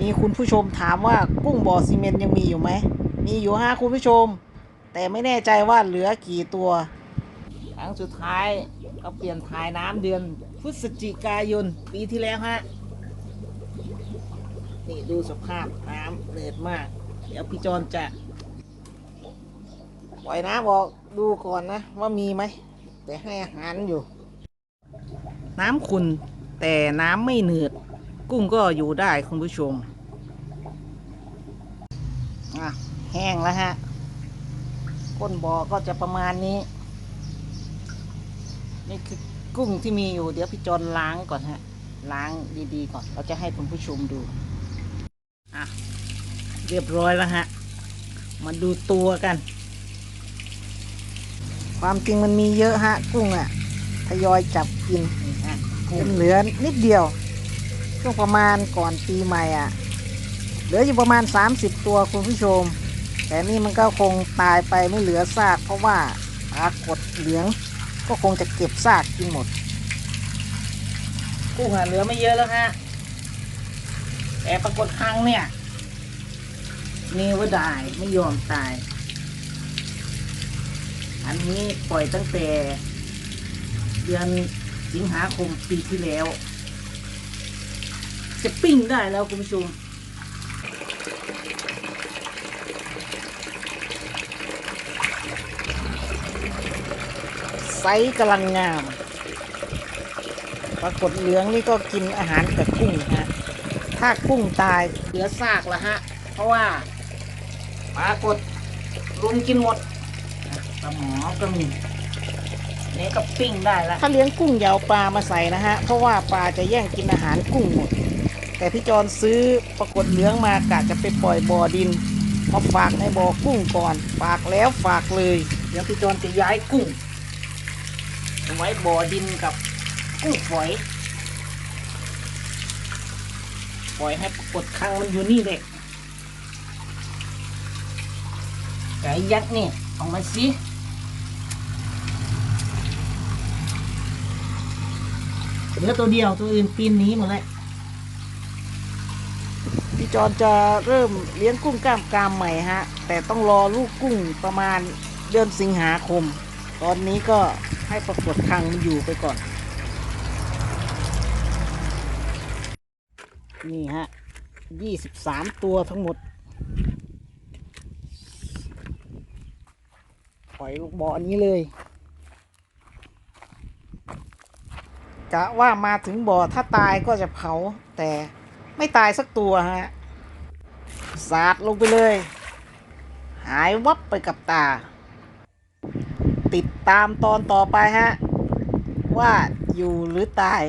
มีคุณผู้ชมถามว่ากุ้งบ่อซีเมนต์ยังมีอยู่ไหม มีอยู่ฮะคุณผู้ชม แต่ไม่แน่ใจว่าเหลือกี่ตัว ครั้งสุดท้ายก็เปลี่ยนถ่ายน้ำเดือนพฤศจิกายนปีที่แล้วฮะ นี่ดูสภาพน้ำเหนืดมาก เดี๋ยวพี่จอนจะปล่อยน้ำออกดูก่อนนะ ว่ามีไหม แต่ให้อาหารอยู่ น้ำขุ่นแต่น้ำไม่เหนืด กุ้งก็อยู่ได้คุณผู้ชมอะแห้งแล้วฮะ ก้นบ่อก็จะประมาณนี้ นี่คือกุ้งที่มีอยู่ เดี๋ยวพี่จอนล้างก่อนฮะ ล้างดีๆก่อน เราจะให้คุณผู้ชมดู อะ เรียบร้อยแล้วฮะ มาดูตัวกัน ความจริงมันมีเยอะฮะ กุ้งอะ ทยอยจับกินนี่ฮะจนเหลือนิดเดียว ช่วงประมาณก่อนปีใหม่อะ เหลืออยู่ประมาณ 30 ตัวคุณผู้ชม แต่นี่มันก็คงตายไปไม่เหลือซาก เพราะว่าปรากฏเหลือง ก็คงจะเก็บซากกินหมด กุ้งอะเหลือไม่เยอะแล้วฮะแต่ปรากฏครั้งเนี่ยนี่ว่าได้ไม่ยอมตาย อันนี้ปล่อยตั้งแต่เดือนสิงหาคมปีที่แล้ว จะปิ้งได้แล้วคุณผู้ชมไซส์กำลังงาม ปรากฏเหลืองนี่ก็กินอาหารกับกุ้งฮะ ถ้ากุ้งตายเหลือซากละฮะ เพราะว่าปรากฏรุมกินหมดอะปลาหมอก็มีนี่ก็ปิ้งได้แล้วถ้าเลี้ยงกุ้งยาวปลามาใส่นะฮะ เพราะว่าปลาจะแย่งกินอาหารกุ้งหมด แต่พี่จอนซื้อปรากฏเหลืองมากะจะไปปล่อยบ่อดินมาฝากในบ่อกุ้งก่อน ฝากแล้วฝากเลย เดี๋ยวพี่จอนจะย้ายกุ้งเอาไว้บ่อดินกับกุ้งฝอย ปล่อยให้ปรากฏครั้งมันอยู่นี่เด็กไก่ยักษ์นี่ออกมาสิเหลือตัวเดียวตัวอื่นปีนหนีหมดเลย พี่จอนจะเริ่มเลี้ยงกุ้งกล้ามกรามใหม่ฮะ แต่ต้องรอลูกกุ้งประมาณเดือนสิงหาคม ตอนนี้ก็ให้ปรากฏครั้งมันอยู่ไปก่อน นี่ฮะยี่สิบสามตัวทั้งหมด ปล่อยลูกบ่อนี้เลยกะว่ามาถึงบ่อถ้าตายก็จะเผาแต่ ไม่ตายสักตัวฮะ สาดลงไปเลย หายวับไปกับตา ติดตามตอนต่อไปฮะ ว่าอยู่หรือตาย